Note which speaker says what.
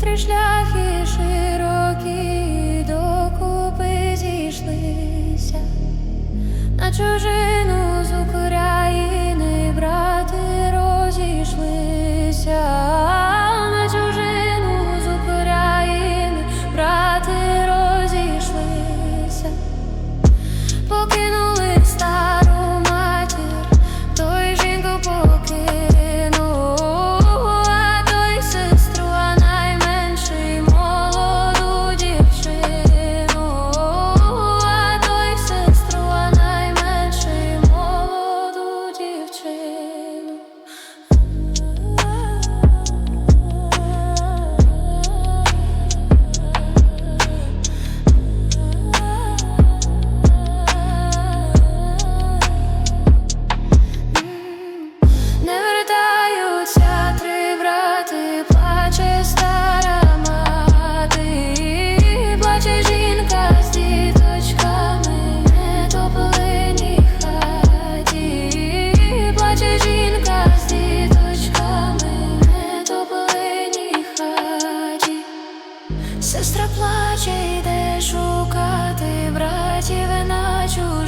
Speaker 1: три шляхи широкі докупи зійшлися на чужину з України брати розійшлися, на чужину з України брати розійшлися, покинули стати. наче йде шукати братів, наче.